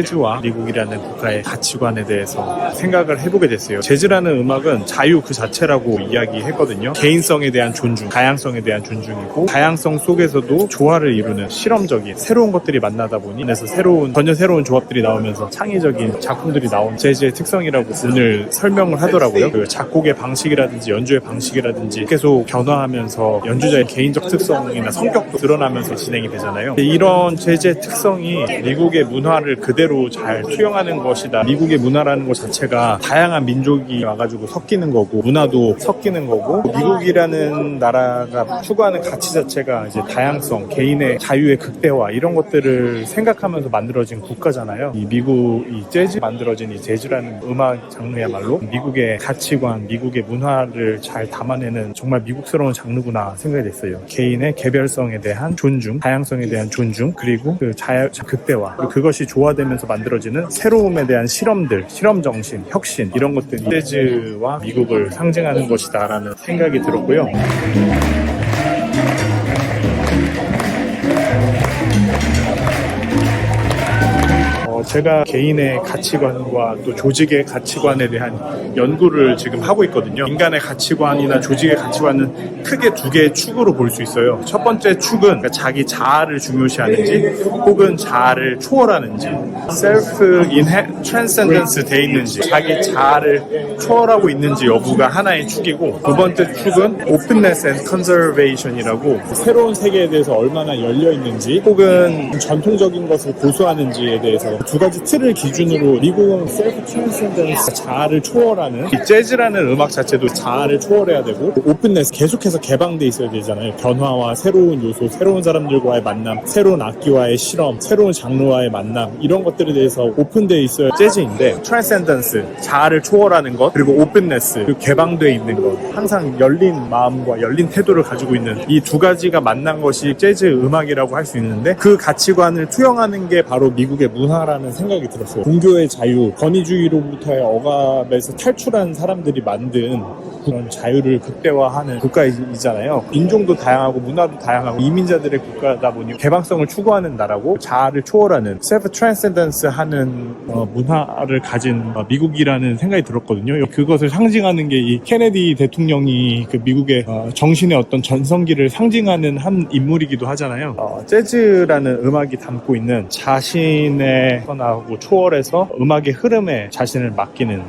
재즈와 미국이라는 국가의 가치관에 대해서 생각을 해보게 됐어요. 재즈라는 음악은 자유 그 자체라고 이야기했거든요. 개인성에 대한 존중, 다양성에 대한 존중이고 다양성 속에서도 조화를 이루는 실험적인 새로운 것들이 만나다 보니 그래서 새로운 전혀 새로운 조합들이 나오면서 창의적인 작품들이 나온 재즈의 특성이라고 오늘 설명을 하더라고요. 그 작곡의 방식이라든지 연주의 방식이라든지 계속 변화하면서 연주자의 개인적 특성이나 성격도 드러나면서 진행이 되잖아요. 이런 재즈의 특성이 미국의 문화를 그대로 잘 투영하는 것이다. 미국의 문화라는 것 자체가 다양한 민족이 와가지고 섞이는 거고 문화도 섞이는 거고 미국이라는 나라가 추구하는 가치 자체가 이제 다양성, 개인의 자유의 극대화 이런 것들을 생각하면서 만들어진 국가잖아요. 이 미국 이 재즈 만들어진 이 재즈라는 음악 장르야말로 미국의 가치관, 미국의 문화를 잘 담아내는 정말 미국스러운 장르구나 생각이 됐어요. 개인의 개별성에 대한 존중, 다양성에 대한 존중, 그리고 그 자유, 극대화, 그것이 조화되면서 만들어지는 새로움에 대한 실험들, 실험 정신, 혁신 이런 것들이 재즈와 미국을 상징하는 것이다라는 생각이 들었고요. 어, 제가 개인의 가치관과 또 조직의 가치관에 대한 연구를 지금 하고 있거든요. 인간의 가치관이나 조직의 가치관은 크게 두 개의 축으로 볼 수 있어요. 첫 번째 축은 그러니까 자기 자아를 중요시하는지 혹은 자아를 초월하는지 self in transcendence 돼 있는지 자기 자아를 초월하고 있는지 여부가 하나의 축이고 두 번째 축은 openness and conservation이라고 새로운 세계에 대해서 얼마나 열려 있는지 혹은 전통적인 것을 고수하는지에 대해서 두 가지 틀을 기준으로 미국은 셀프 트랜센던스 자아를 초월하는 이 재즈라는 음악 자체도 자아를 초월해야 되고 오픈네스 계속해서 개방돼 있어야 되잖아요. 변화와 새로운 요소 새로운 사람들과의 만남 새로운 악기와의 실험 새로운 장르와의 만남 이런 것들에 대해서 오픈돼 있어야 재즈인데 트랜센던스 자아를 초월하는 것 그리고 오픈네스 그 개방돼 있는 것 항상 열린 마음과 열린 태도를 가지고 있는 이 두 가지가 만난 것이 재즈 음악이라고 할 수 있는데 그 가치관을 투영하는 게 바로 미국의 문화 라는 생각이 들었어요. 종교의 자유, 권위주의로부터의 억압에서 탈출한 사람들이 만든 그런 자유를 극대화하는 국가이잖아요. 인종도 다양하고 문화도 다양하고 이민자들의 국가다 보니 개방성을 추구하는 나라고 자아를 초월하는 셀프 트랜센던스 하는 어, 문화를 가진 어, 미국이라는 생각이 들었거든요. 그것을 상징하는 게 이 케네디 대통령이 그 미국의 어, 정신의 어떤 전성기를 상징하는 한 인물이기도 하잖아요. 어, 재즈라는 음악이 담고 있는 자신의 선하고 초월해서 음악의 흐름에 자신을 맡기는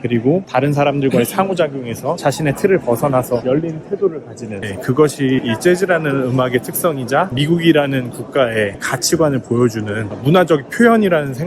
그리고 다른 사람들과의 상호작용에서 자신의 틀을 벗어나서 열린 태도를 가지는 네, 그것이 이 재즈라는 음악의 특성이자 미국이라는 국가의 가치관을 보여주는 문화적 표현이라는 생각